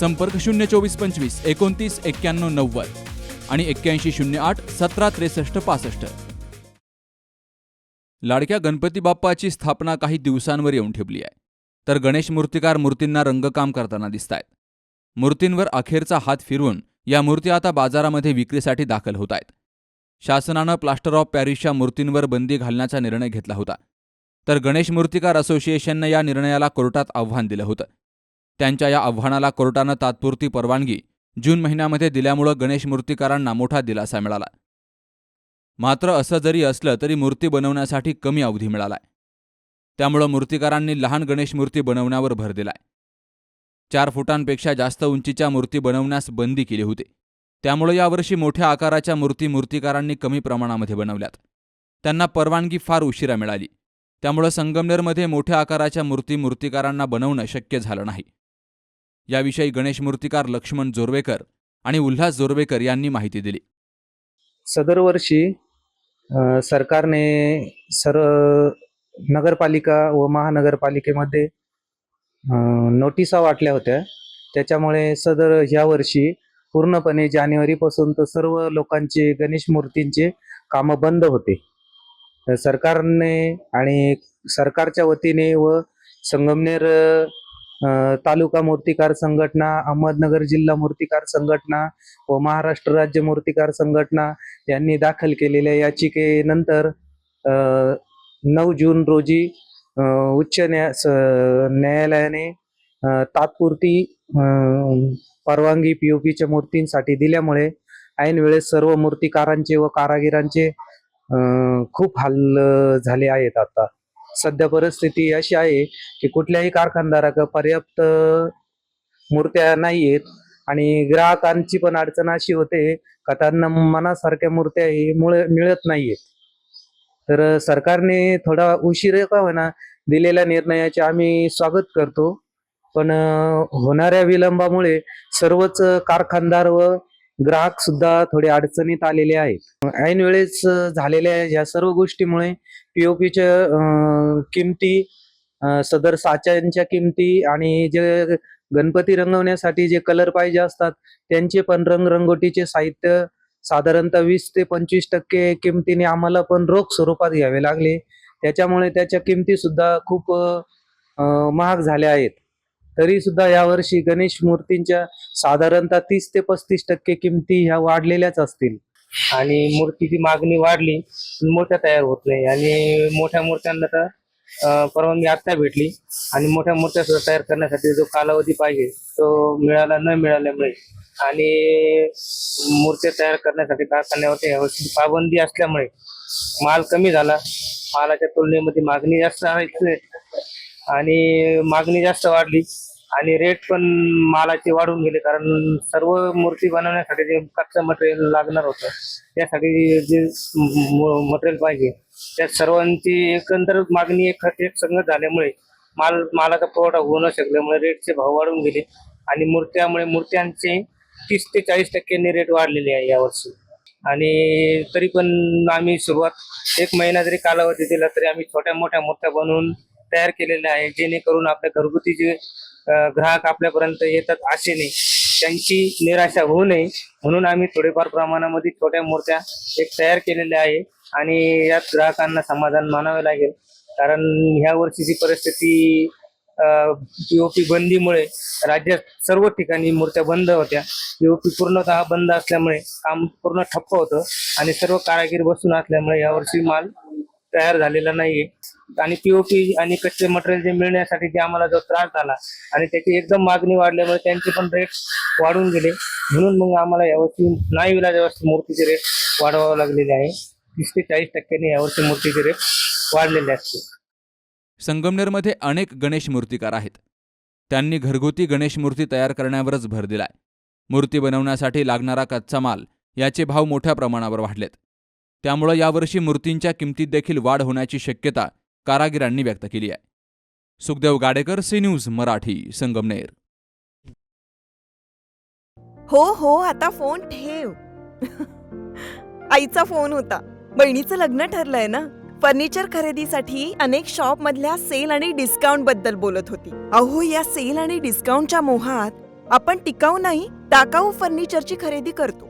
संपर्क शून्य चोवीस पंचवीस एकोणतीस एक्क्याण्णव नव्वद आणि एक्क्याऐंशी शून्य आठ सतरा त्रेसष्ट पासष्ट. लाडक्या गणपती बाप्पाची स्थापना काही दिवसांवर येऊन ठेवली आहे. तर गणेश मूर्तिकार मूर्तींना रंगकाम करताना दिसत आहेत मूर्तींवर अखेरचा हात फिरवून या मूर्ती आता बाजारामध्ये विक्रीसाठी दाखल होत आहेत शासनानं प्लास्टर ऑफ पॅरिसच्या मूर्तींवर बंदी घालण्याचा निर्णय घेतला होता. तर गणेश मूर्तिकार असोसिएशननं या निर्णयाला कोर्टात आव्हान दिलं होतं. त्यांच्या या आव्हानाला कोर्टानं तात्पुरती परवानगी जून महिन्यामध्ये दिल्यामुळं गणेश मूर्तिकारांना मोठा दिलासा मिळाला. मात्र असं जरी असलं तरी मूर्ती बनवण्यासाठी कमी अवधी मिळालाय. त्यामुळं मूर्तिकारांनी लहान गणेश मूर्ती बनवण्यावर भर दिलाय. चार फुटांपेक्षा जास्त उंचीच्या मूर्ती बनवण्यास बंदी केली होती. त्यामुळं यावर्षी मोठ्या आकाराच्या मूर्ती मूर्तिकारांनी कमी प्रमाणामध्ये बनवल्यात. त्यांना परवानगी फार उशिरा मिळाली. त्यामुळं संगमनेरमध्ये मोठ्या आकाराच्या मूर्ती मूर्तिकारांना बनवणं शक्य झालं नाही. याविषयी गणेश मूर्तिकार लक्ष्मण जोरवेकर आणि उल्हास जोरवेकर यांनी माहिती दिली. सदर वर्षी सरकारने सर्व नगरपालिका व महानगरपालिकेमध्ये नोटिसा वाटल्या होत्या. त्याच्यामुळे सदर ह्या वर्षी पूर्णपणे जानेवारीपासून तर सर्व लोकांचे गणेश मूर्तींचे कामं बंद होते. सरकारने आणि सरकारच्या वतीने व संगमनेर तालुका मूर्तिकार संघटना अहमदनगर जिल्हा मूर्तिकार संघटना व महाराष्ट्र राज्य मूर्तिकार संघटना यांनी दाखल केलेल्या याचिकेनंतर नऊ जून रोजी उच्च न्याय स- न्यायालयाने तात्पुरती परवानगी पी ओ पीच्या मूर्तींसाठी दिल्यामुळे ऐन वेळेस सर्व मूर्तिकारांचे व कारागिरांचे खूप हाल झाले आहेत आता. सध्या परिस्थिती अशी आहे की कुठल्याही कारखानदाराक पर्याप्त मूर्त्या नाही आहेत आणि ग्राहकांची पण अडचण अशी होते का त्यांना मनासारख्या मूर्त्या ही मुळे मिळत नाहीयेत. तर सरकारने थोडा उशीर का होणार दिलेल्या निर्णयाचे आम्ही स्वागत करतो. पण होणाऱ्या विलंबामुळे सर्वच कारखानदार व ग्राहक सुद्धा थोडे अडचणीत आलेले आहेत. ऐनवेळेस झालेल्या या सर्व गोष्टीमुळे पीओपीच्या किमती सदर साच्यांच्या किमती आणि जे गणपती रंगवण्यासाठी जे कलर पाहिजे असतात त्यांचे पण रंगरंगोटीचे साहित्य साधारणतः वीस ते पंचवीस टक्के किमतीने आम्हाला पण रोख स्वरूपात घ्यावे लागले. त्याच्यामुळे त्याच्या किमती सुद्धा खूप महाग झाल्या आहेत. तरी सुद्धा यावर्षी गणेश मूर्तींच्या साधारणतः तीस ते पस्तीस टक्के किमती ह्या वाढलेल्याच असतील. आणि मूर्तीची मागणी वाढली पण मोठ्या तयार होत नाही. आणि मोठ्या मूर्त्यांना तर परवानगी आत्ता भेटली. आणि मोठ्या मूर्त्या सुद्धा तयार करण्यासाठी जो कालावधी पाहिजे तो मिळाला न मिळाल्यामुळे. आणि मूर्त्या तयार करण्यासाठी कारखान्यावरती यावर्षी पाबंदी असल्यामुळे माल कमी झाला. मालाच्या तुलनेमध्ये मागणी जास्त आहे. आणि मागणी जास्त वाढली आणि रेट पण मालाचे वाढून गेले कारण सर्व मूर्ती बनवण्यासाठी जे कच्चं मटेरियल लागणार होतं त्यासाठी जे मटेरियल पाहिजे त्या सर्वांची एकंदर मागणी एक एक संगत झाल्यामुळे माल मालाचा पुरवठा होऊ न शकल्यामुळे रेटचे भाव वाढून गेले आणि मूर्त्यामुळे मूर्त्यांचे तीस ते चाळीस टक्क्यांनी रेट वाढलेले आहे यावर्षी. आणि तरी पण आम्ही सुरुवात एक महिना जरी कालावधी दिला तरी आम्ही छोट्या मोठ्या मूर्त्या बनवून तयार केलेले आहे जेणेकरून आपल्या घरगुती जे ग्राहक आपल्यापर्यंत येतात आशेने त्यांची निराशा होऊ नये. म्हणून आम्ही थोडेफार प्रमाणामध्ये छोट्या मूर्त्या एक तयार केलेल्या आहे आणि यात ग्राहकांना समाधान मानावे लागेल. कारण ह्या वर्षीची परिस्थिती पीओपी बंदीमुळे राज्यात सर्व ठिकाणी मूर्त्या बंद होत्या. पीओपी पूर्णतः बंद असल्यामुळे काम पूर्ण ठप्प होतं आणि सर्व कारागीर बसून असल्यामुळे यावर्षी माल तयार झालेला नाहीये. आणि पीओपी आणि कच्चे मटेरियल जे मिळण्यासाठी जे आम्हाला जो त्रास झाला आणि त्याची एकदम मागणी वाढल्यामुळे त्यांचे पण रेट वाढून गेले. म्हणून मग आम्हाला यावर्षी नाही विलाजावर्षी मूर्तीचे रेट वाढवावे लागलेले आहे. तीस ते चाळीस टक्क्यांनी यावर्षी मूर्तीचे रेट वाढलेले असते संगमनेरमध्ये अनेक गणेश मूर्तिकार आहेत. त्यांनी घरगुती गणेश मूर्ती तयार करण्यावरच भर दिलाय. मूर्ती बनवण्यासाठी लागणारा कच्चा माल याचे भाव मोठ्या प्रमाणावर वाढलेत. त्यामुळं यावर्षी मूर्तींच्या किमतीत देखील वाढ होण्याची शक्यता कारागिरांनी व्यक्त केली आहे. Sukhdev Gadekar C news Marathi Sangamner. हो हो आता फोन ठेव. आईचा फोन होता. बहिणीचं लग्न ठरलंय ना? फर्निचर खरेदीसाठी अनेक शॉप मधल्या सेल आणि डिस्काउंटबद्दल बोलत होती. अहो या सेल आणि डिस्काउंटच्या मोहात आपण टिकाऊ नाही टाकाऊ फर्निचरची खरेदी करतो.